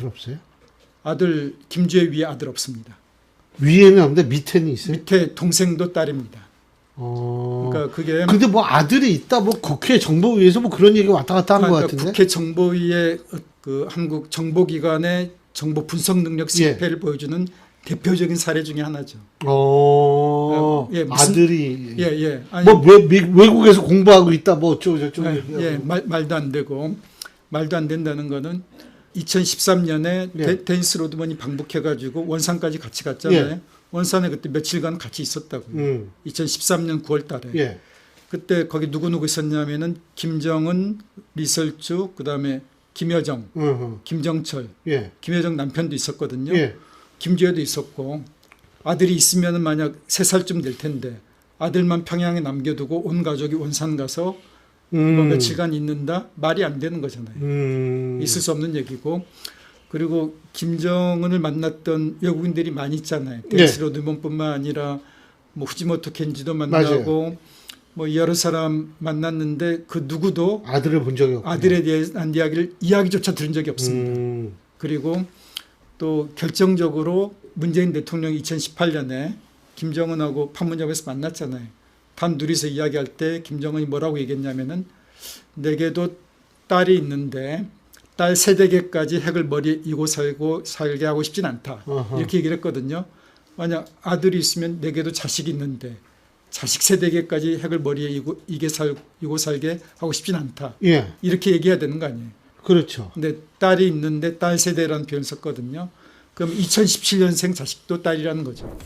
아들 없어요? 아들 김주혜 위에 아들 없습니다. 위에는 없는데 밑에는 있어요? 밑에 동생도 딸입니다. 어. 그러니까 그게 근데 뭐 아들이 있다 뭐 국회 정보위에서 뭐 그런 얘기 왔다 갔다 한것 그러니까 같은데. 국회 정보위의 그 한국 정보기관의 정보 분석 능력 예. 실패를 보여주는 대표적인 사례 중에 하나죠. 어. 예, 무슨- 아들이 예, 예. 아니, 뭐 외, 미- 외국에서 공부하고 있다 뭐 어쩌고 저쩌고 예. 예, 말, 말도 안 되고 말도 안 된다는 거는 2013년에 예. 데니스 로드먼이 방북해가지고 원산까지 같이 갔잖아요. 예. 원산에 그때 며칠간 같이 있었다고요. 음. 2013년 9월달에. 예. 그때 거기 누구 누구 있었냐면은 김정은, 리설주, 그다음에 김여정, 어허. 김정철, 예. 김여정 남편도 있었거든요. 예. 김주혜도 있었고 아들이 있으면은 만약 세 살쯤 될 텐데 아들만 평양에 남겨두고 온 가족이 원산 가서 뭐 음. 며칠간 있는다 말이 안 되는 거잖아요. 음. 있을 수 없는 얘기고 그리고 김정은을 만났던 외국인들이 많이 있잖아요. 네. 데니스 로드먼뿐만 아니라 뭐 후지모토 켄지도 만나고 뭐 여러 사람 만났는데 그 누구도 아들을 본 적이 없고. 아들에 대한 이야기를 이야기조차 들은 적이 없습니다. 음. 그리고 또 결정적으로 문재인 대통령이 2018년에 김정은하고 판문점에서 만났잖아요. 단 둘이서 이야기할 때 김정은이 뭐라고 얘기했냐면은 내게도 딸이 있는데 딸 세대계까지 핵을 머리에 이고 살고 살게 하고 싶진 않다. 어허. 이렇게 얘기를 했거든요. 만약 아들이 있으면 내게도 자식이 있는데 자식 세대계까지 핵을 머리에 이고, 이게 살, 이고 살게 하고 싶진 않다. 예. 이렇게 얘기해야 되는 거 아니에요. 그렇죠. 근데 딸이 있는데 딸 세대라는 표현을 썼거든요. 그럼 2017년생 자식도 딸이라는 거죠.